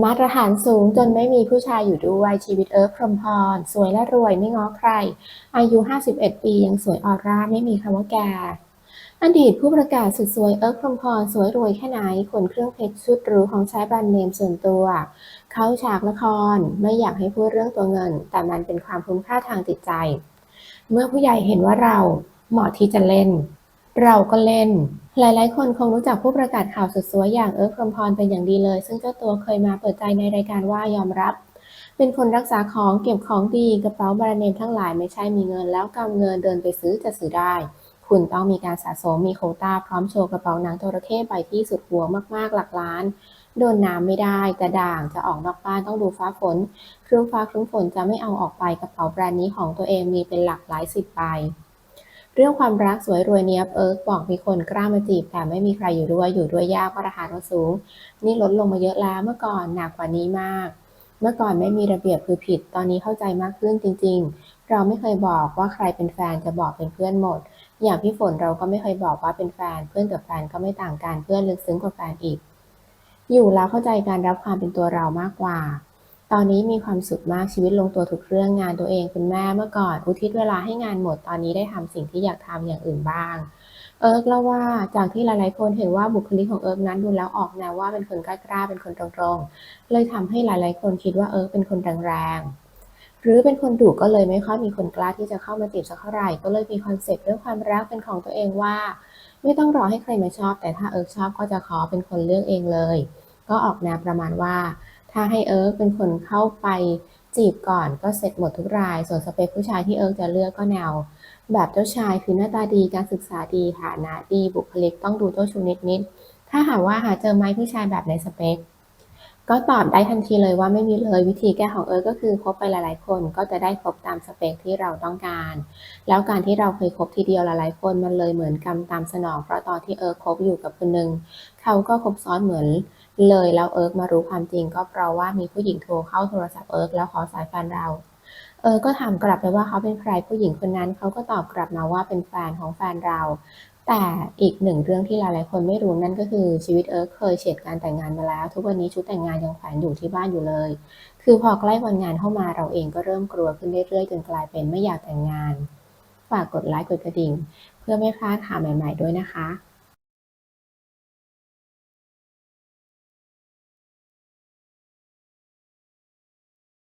มาตรฐานสูงจนไม่มีผู้ชายอยู่ด้วยชีวิตเอิร์ธพรหมพร สวยและรวยไม่ง้อใคร อายุ 51 ปียังสวยออร่าไม่มีคำว่าแก่อดีตผู้ประกาศสุดสวยเอิร์ธพรหมพรสวยรวยแค่ไหนขนเครื่องเพชรชุดหรูของใช้แบรนด์เนมส่วนตัว เข้าฉากละครไม่อยากให้พูดเรื่องตัวเงิน แต่มันเป็นความคุ้มค่าทางจิตใจ เมื่อผู้ใหญ่เห็นว่าเราเหมาะที่จะเล่น เราก็เล่น หลายๆ คนคงรู้จักผู้ประกาศข่าวสุดสวยอย่างเอิร์ธพรมพรเป็นอย่างดีเลย ซึ่งเจ้าตัวเคยมาเปิดใจในรายการว่ายอมรับ เป็นคนรักษาของเก็บของดีกระเป๋าแบรนด์เนมทั้งหลายไม่ใช่มีเงินแล้วกำเงินเดินไปซื้อจะซื้อได้ คุณต้องมีการสะสมมีโคต้าพร้อมโชว์กระเป๋าหนังจรเข้ใบที่สุดหัวมากๆหลักล้านโดนน้ำไม่ได้กระด่างจะออกนอกบ้านต้องดูฟ้าฝนครึ้มฟ้าครึ้มฝนจะไม่เอาออกไปกระเป๋าแบรนด์นี้ของตัวเองมีเป็นหลักหลายสิบใบ เรื่องความรักสวยรวยเนี้ยบเอิร์กบอกมีคนกล้ามาจีบแต่ไม่มีใครอยู่ด้วยอยู่ด้วยยากมาตรฐาก็สูง นี่ลดลงมาเยอะแล้วเมื่อก่อนหนักกว่านี้มาก เมื่อก่อนไม่มีระเบียบคือผิด ตอนนี้เข้าใจมากขึ้นจริง ๆ เราไม่เคยบอกว่าใครเป็นแฟนจะบอกเป็นเพื่อนหมด อย่างพี่ฝนเราก็ไม่เคยบอกว่าเป็นแฟน เพื่อนกับแฟนก็ไม่ต่างกันเพื่อนลึกซึ้งกว่าแฟนอีก อยู่แล้วเข้าใจการรับความเป็นตัวเรามากกว่า ตอนนี้มีความสุขมากชีวิตลงตัวทุกเรื่องงานตัวเองเป็นแม่เมื่อก่อน อุทิศเวลาให้งานหมดตอนนี้ได้ทำสิ่งที่อยากทำอย่างอื่นบ้าง เอิร์กเล่าว่าจากที่หลาย ๆ คนเห็นว่าบุคลิกของเอิร์กนั้นดูแล้วออกแนวว่าเป็นคนกล้าๆเป็นคนตรงๆ เลยทำให้หลาย ๆ คนคิดว่าเอิร์กเป็นคนแรงๆหรือเป็นคนดุก็เลยไม่ค่อยมีคนกล้าที่จะเข้ามาจีบสักเท่าไหร่ก็เลยมีคอนเซปต์เรื่องความรักเป็นของตัวเองว่า ไม่ต้องรอให้ใครมาชอบ แต่ถ้าเอิร์กชอบก็จะขอเป็นคนเลือกเองเลย ก็ออกแนวประมาณว่า ถ้าให้เอิร์กเป็นคนเข้าไปจีบก่อนก็เสร็จหมดทุกราย ส่วนสเปคผู้ชายที่เอิร์กจะเลือกก็แนว แบบเจ้าชายคือหน้าตาดีการศึกษาดีฐานะดีบุคลิกต้องดูเจ้าชู้นิดถ้าหากว่าหาเจอไหมผู้ชายแบบในสเปค ก็ตอบได้ทันทีเลยว่าไม่มีเลยวิธีแก้ของเอิร์กก็คือคบไปหลายๆ คนก็จะได้ครบตามสเปคที่เราต้องการ แล้วการที่เราเคยคบทีเดียวหลายๆ คนมันเลยเหมือนกรรมตามสนอง เพราะตอนที่เอิร์กคบอยู่กับคนหนึ่งเขาก็คบซ้อนเหมือนเลยแล้วเอิร์กมารู้ความจริง ก็เพราะว่ามีผู้หญิงโทรเข้าโทรศัพท์เอิร์กแล้วขอสายแฟนเราเออ ก็ถามกลับไปว่าเขาเป็นใครผู้หญิงคนนั้นเขาก็ตอบกลับมาว่าเป็นแฟนของแฟนเรา แต่อีกหนึ่งเรื่องที่หลายๆคนไม่รู้นั่นก็คือชีวิตเอิร์กเคยเฉียดการแต่งงานมาแล้ว ทุกวันนี้ชุดแต่งงานยังแขวนอยู่ที่บ้านอยู่เลย คือพอใกล้วันงานเข้ามาเราเองก็เริ่มกลัวขึ้นเรื่อยๆจนกลายเป็นไม่อยากแต่งงาน ฝากกดไลค์กดกระดิ่ง เพื่อไม่พลาดข่าวใหม่ ๆด้วยนะคะ